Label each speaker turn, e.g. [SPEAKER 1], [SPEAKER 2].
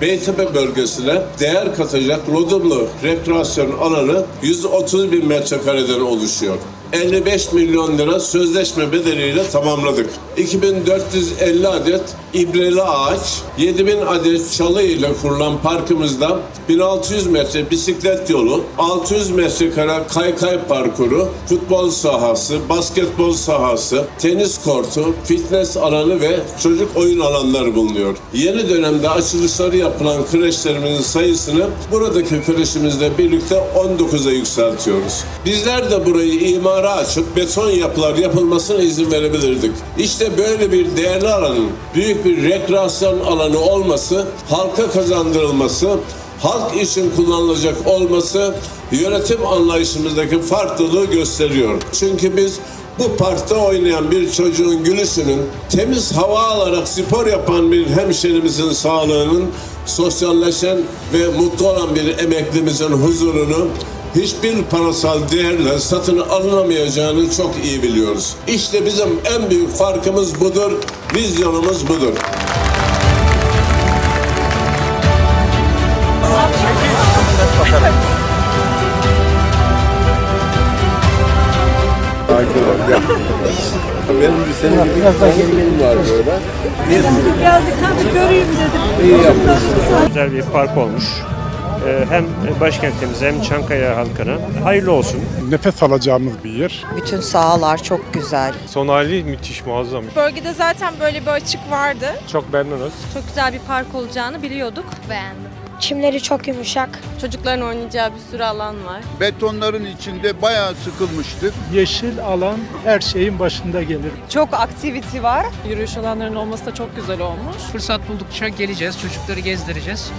[SPEAKER 1] Beytepe bölgesine değer katacak Lodumlu rekreasyon alanı 130 bin metrekareden oluşuyor. 55 milyon lira sözleşme bedeliyle tamamladık. 2450 adet ibreli ağaç, 7000 adet çalı ile kurulan parkımızda 1600 metre bisiklet yolu, 600 metrekare kaykay parkuru, futbol sahası, basketbol sahası, tenis kortu, fitness alanı ve çocuk oyun alanları bulunuyor. Yeni dönemde açılışları yapılan kreşlerimizin sayısını buradaki kreşimizle birlikte 19'a yükseltiyoruz. Bizler de burayı imara açıp beton yapılar yapılmasına izin verebilirdik. İşte böyle bir değerli alanın büyük bir rekreasyon alanı olması, halka kazandırılması, halk için kullanılacak olması yönetim anlayışımızdaki farklılığı gösteriyor. Çünkü biz bu parkta oynayan bir çocuğun gülüşünün, temiz hava alarak spor yapan bir hemşerimizin sağlığının, sosyalleşen ve mutlu olan bir emeklimizin huzurunu hiçbir parasal değerle satın alınamayacağını çok iyi biliyoruz. İşte bizim en büyük farkımız budur, vizyonumuz budur. Benim bir senin gibi bir var böyle.
[SPEAKER 2] Geldik hadi göreyim dedim.
[SPEAKER 1] İyi yapmışsın.
[SPEAKER 3] Güzel bir park olmuş. Ee, Hem başkentimize hem Çankaya halkına hayırlı olsun.
[SPEAKER 4] nefes alacağımız bir yer.
[SPEAKER 5] Bütün sahalar çok güzel.
[SPEAKER 6] Son hali müthiş, muazzam.
[SPEAKER 7] Bölgede zaten böyle bir açık vardı.
[SPEAKER 6] Çok memnunuz.
[SPEAKER 7] Çok güzel bir park olacağını biliyorduk. Beğendim.
[SPEAKER 2] Çimleri çok yumuşak.
[SPEAKER 7] Çocukların oynayacağı bir sürü alan var.
[SPEAKER 8] betonların içinde bayağı sıkılmıştık.
[SPEAKER 4] Yeşil alan her şeyin başında gelir.
[SPEAKER 5] Çok aktivite var.
[SPEAKER 7] Yürüyüş alanlarının olması da çok güzel olmuş.
[SPEAKER 9] Fırsat buldukça geleceğiz, çocukları gezdireceğiz.